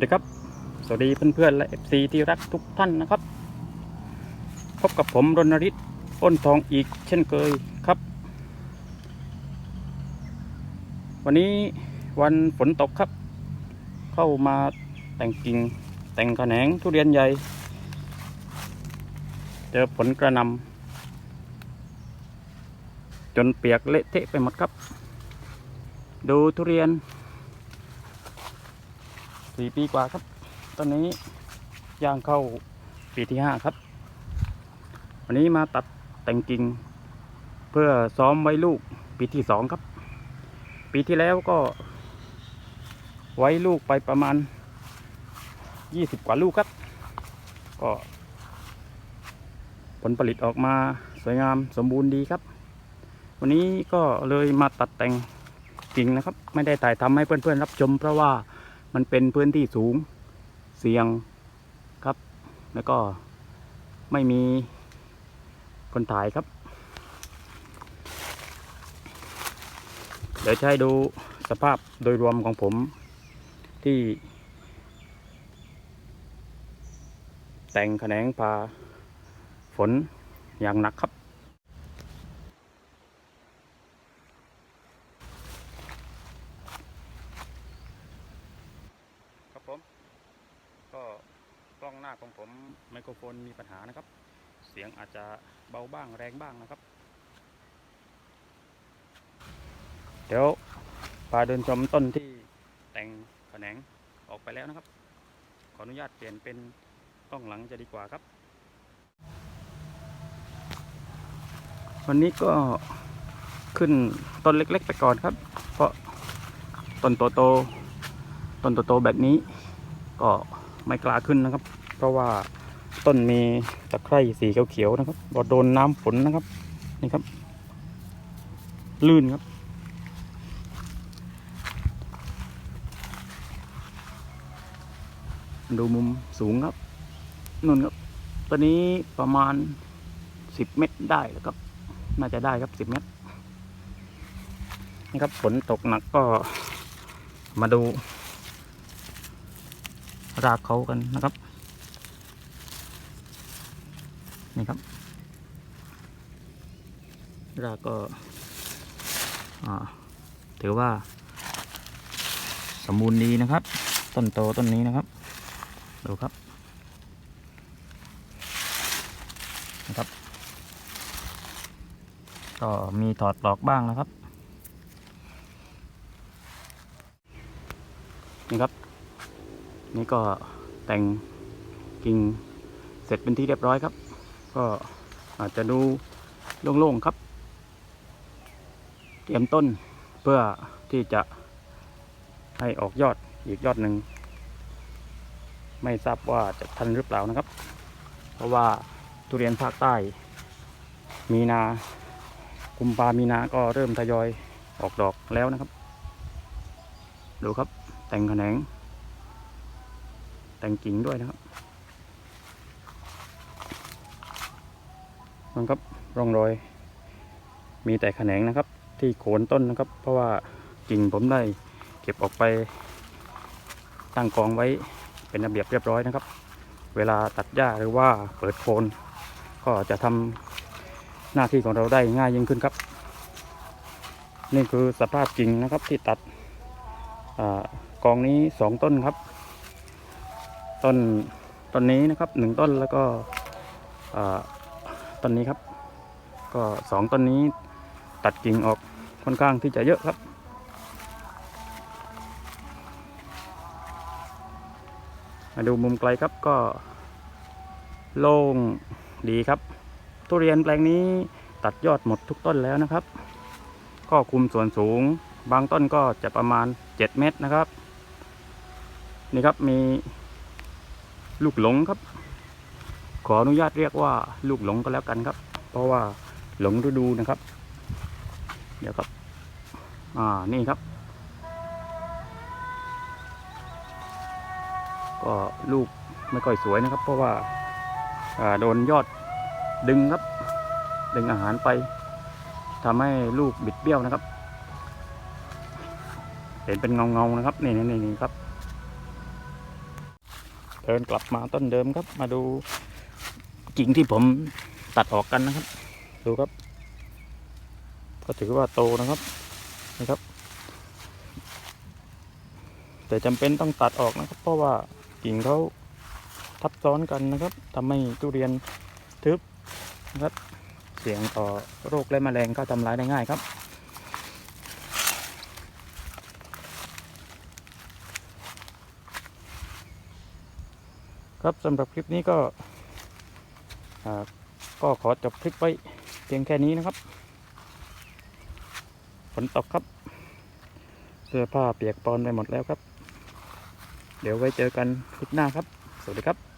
วัสดีครับ สวัสดีเพื่อนๆและ FC ที่รักทุกท่านนะครับ พบกับผมรณฤทธิ์อ้นทองอีกเช่นเคยครับ วันนี้วันฝนตกครับ เข้ามาแต่งกิ่งแต่งแขนงทุเรียนใหญ่ เจอฝนกระนำจนเปียกเละเทะไปหมดครับ ดูทุเรียน สี่ปีกว่าครับ ตอนนี้ย่างเข้าปีที่ห้าครับ วันนี้มาตัดแต่งกิ่งเพื่อซ้อมไว้ลูกปีที่สองครับ ปีที่แล้วก็ ไว้ลูกไปประมาณยี่สิบกว่าลูกครับ ก็ ผลผลิตออกมาสวยงามสมบูรณ์ดีครับ วันนี้ก็เลยมาตัดแต่งกิ่งนะครับ ไม่ได้ถ่ายทำให้เพื่อนๆรับชมเพราะว่า มันเป็นพื้นที่สูงเสี่ยงครับ แล้วก็ไม่มีคนถ่ายครับ เดี๋ยวให้ดูสภาพโดยรวมของผมที่ แต่งแขนงพาฝนอย่างหนักครับผม ก็ก ล้องหน้าของผมไมโครโฟนมีปัญหานะครับ เสียงอาจจะเบาบ้างแรงบ้างนะครับ เดี๋ยวพาเดินชมต้นที่แต่งแขนงออกไปแล้วนะครับ ขออนุญาตเปลี่ยนเป็นกล้องหลังจะดีกว่าครับ วันนี้ก็ขึ้นต้นเล็ก ๆ ไปก่อนครับ เพราะต้นโตๆต้นโตๆแบบนี้ก็ไม่กล้าขึ้นนะครับ เพราะว่าต้นมีตะไคร่สีเขียวๆนะครับพอโดนน้ำฝนนะครับนี่ครับ ลื่นครับ ดูมุมสูงครับนู่นครับตัวนี้ประมาณสิบเมตรได้แล้วครับ น่าจะได้ครับสิบเมตรนี่ครับฝนตกหนักก็มาดูรากเขากันนะครับ นี่ครับรากก็ถือว่า สมบูรณ์ดีนะครับ ต้นโตต้นนี้นะครับ ดูครับนะครับ ก็มีถอดปลอกบ้างนะครับ นี่ครับ นี่ก็แต่งกิ่งเสร็จเป็นที่เรียบร้อยครับ ก็อาจจะดูโล่งๆครับ เตรียมต้นเพื่อที่จะให้ออกยอดอีกยอดหนึ่ง ไม่ทราบว่าจะทันหรือเปล่านะครับ เพราะว่าทุเรียนภาคใต้ มีนากุมภามีนาก็เริ่มทยอยออกดอกแล้วนะครับ ดูครับแต่งแขนงแต่งกิ่งด้วยนะครับ นั่นครับร่องรอย มีแต่แขนงนะครับ ที่โคนต้นนะครับ เพราะว่ากิ่งผมได้เก็บออกไปตั้งกองไว้เป็นระเบียบเรียบร้อยนะครับ เวลาตัดหญ้าหรือว่าเปิดโคนก็จะทำหน้าที่ของเราได้ง่ายยิ่งขึ้นครับ นี่คือสภาพกิ่งนะครับที่ตัดอกองนี้สองต้นครับ ต้นต้นนี้นะครับหนึ่งต้นแล้วก็ ต้นนี้ครับ ก็สองต้นนี้ตัดกิ่งออกค่อนข้างที่จะเยอะครับ มาดูมุมไกลครับก็ โล่งดีครับ ทุเรียนแปลงนี้ตัดยอดหมดทุกต้นแล้วนะครับ ก็คุมส่วนสูง บางต้นก็จะประมาณ 7 เมตรนะครับ นี่ครับมีลูกหลงครับ ออนุญาตเรียกว่าลูกหลงก็แล้วกันครับ เพราะว่าหลงฤดูนะครับ เดี๋ยวครับ อ่า นี่ครับ ก็ลูกไม่ค่อยสวยนะครับ เพราะว่าโดนยอดดึงครับ ดึงอาหารไปทำให้ลูกบิดเบี้ยวนะครับ เห็นเป็นเงาเงานะครับ นี่นี่นี่ครับ เดินกลับมาต้นเดิมครับ มาดู กิ่งที่ผมตัดออกกันนะครับ ดูครับ ก็ถือว่าโตนะครับนะครับ แต่จำเป็นต้องตัดออกนะครับ เพราะว่ากิ่งเขาทับซ้อนกันนะครับทำให้ทุเรียนทึบนะครับ เสี่ยงต่อโรคและแมลงก็ทำร้ายได้ง่ายครับครับสำหรับคลิปนี้ก็ ก็ขอจบคลิปไว้เพียงแค่นี้นะครับ ฝนตกครับ เสื้อผ้าเปียกปอนไปหมดแล้วครับ เดี๋ยวไว้เจอกันคลิปหน้าครับ สวัสดีครับ